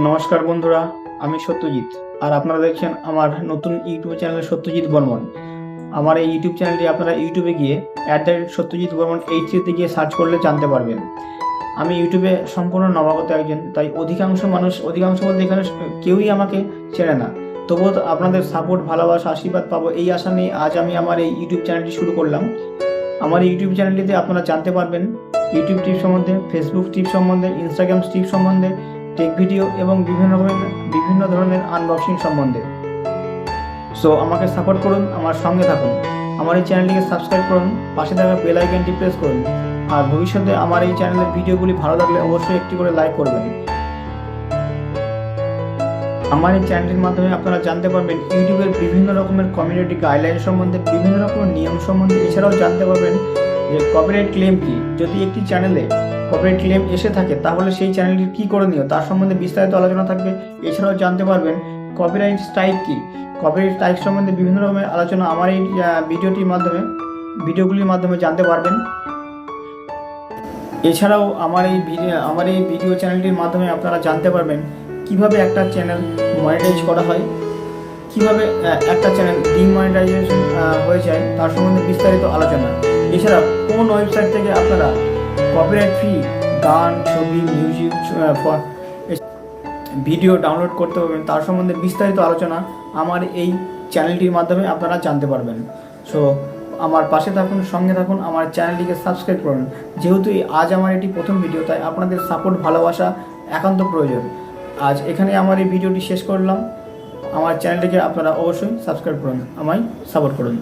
নমস্কার বন্ধুরা, আমি সত্যজিৎ। আর আপনারা দেখছেন আমার নতুন ইউটিউব চ্যানেল সত্যজিৎ বর্মন। আমার এই ইউটিউব চ্যানেলটি আপনারা ইউটিউবে গিয়ে at the rate Satyajit Barman H থ্রিতে গিয়ে সার্চ করলে জানতে পারবেন। আমি ইউটিউবে সম্পূর্ণ নবাগত একজন, তাই অধিকাংশ মানুষ, অধিকাংশ বলতে এখানে কেউই আমাকে চেনে না। তবুও আপনাদের সাপোর্ট ভালোবাসা, আশীর্বাদ পাবো এই আশা নিয়ে আজ আমি আমার এই ইউটিউব চ্যানেলটি শুরু করলাম। আমার ইউটিউব চ্যানেলটিতে আপনারা জানতে পারবেন, ইউটিউব টিপ সম্বন্ধে ফেসবুক টিপ সম্বন্ধে ইনস্টাগ্রাম টিপ সম্বন্ধে টেক ভিডিও এবং বিভিন্ন রকমের, বিভিন্ন ধরনের আনবক্সিং সম্বন্ধে। সো আমাকে সাপোর্ট করুন, আমার সঙ্গে থাকুন। আমার এই চ্যানেলটিকে সাবস্ক্রাইব করুন, পাশে থাকা বেল আইকনটি প্রেস করুন। আর ভবিষ্যতে আমার এই চ্যানেলের ভিডিওগুলি ভালো লাগলে অবশ্যই একটি করে লাইক করবেন। আমার এই চ্যানেলের মাধ্যমে আপনারা জানতে পারবেন ইউটিউবের বিভিন্ন রকমের কমিউনিটি গাইডলাইন সম্বন্ধে, বিভিন্ন রকমের নিয়ম সম্বন্ধে। এছাড়াও জানতে পারবেন যে কপিরাইট ক্লেম কি। যদি একটি চ্যানেলে কপিরাইট ক্লেম এসে থাকে, তাহলে সেই চ্যানেলটির কী করণীয়? তার সম্বন্ধে বিস্তারিত আলোচনা থাকবে। এছাড়াও জানতে পারবেন কপিরাইট স্ট্রাইক কী? কপিরাইট স্ট্রাইক সম্বন্ধে বিভিন্ন রকমের আলোচনা আমার এই ভিডিওটির মাধ্যমে, ভিডিওগুলির মাধ্যমে জানতে পারবেন। এছাড়াও আমার এই আমার এই ভিডিও চ্যানেলটির মাধ্যমে আপনারা জানতে পারবেন কীভাবে একটা চ্যানেল মনিটাইজ করা হয়, কীভাবে একটা চ্যানেল ডিমনিটাইজেশন হয়ে যায়, তার সম্বন্ধে বিস্তারিত আলোচনা। এছাড়া কোন ওয়েবসাইট থেকে আপনারা কপিরাইট ফ্রি গান, ছবি মিউজিক ভিডিও ডাউনলোড করতে পারবেন তার সম্বন্ধে বিস্তারিত আলোচনা আমার এই চ্যানেলটির মাধ্যমে আপনারা জানতে পারবেন। সো আমার পাশে থাকুন, সঙ্গে থাকুন, আমার চ্যানেলটিকে সাবস্ক্রাইব করুন। যেহেতু আজ আমার এটি প্রথম ভিডিও তাই আপনাদের সাপোর্ট ভালোবাসা একান্ত প্রয়োজন। আজ এখানে আমার এই ভিডিওটি শেষ করলাম। আমার চ্যানেলটিকে আপনারা অবশ্যই সাবস্ক্রাইব করুন, আমায় সাপোর্ট করুন।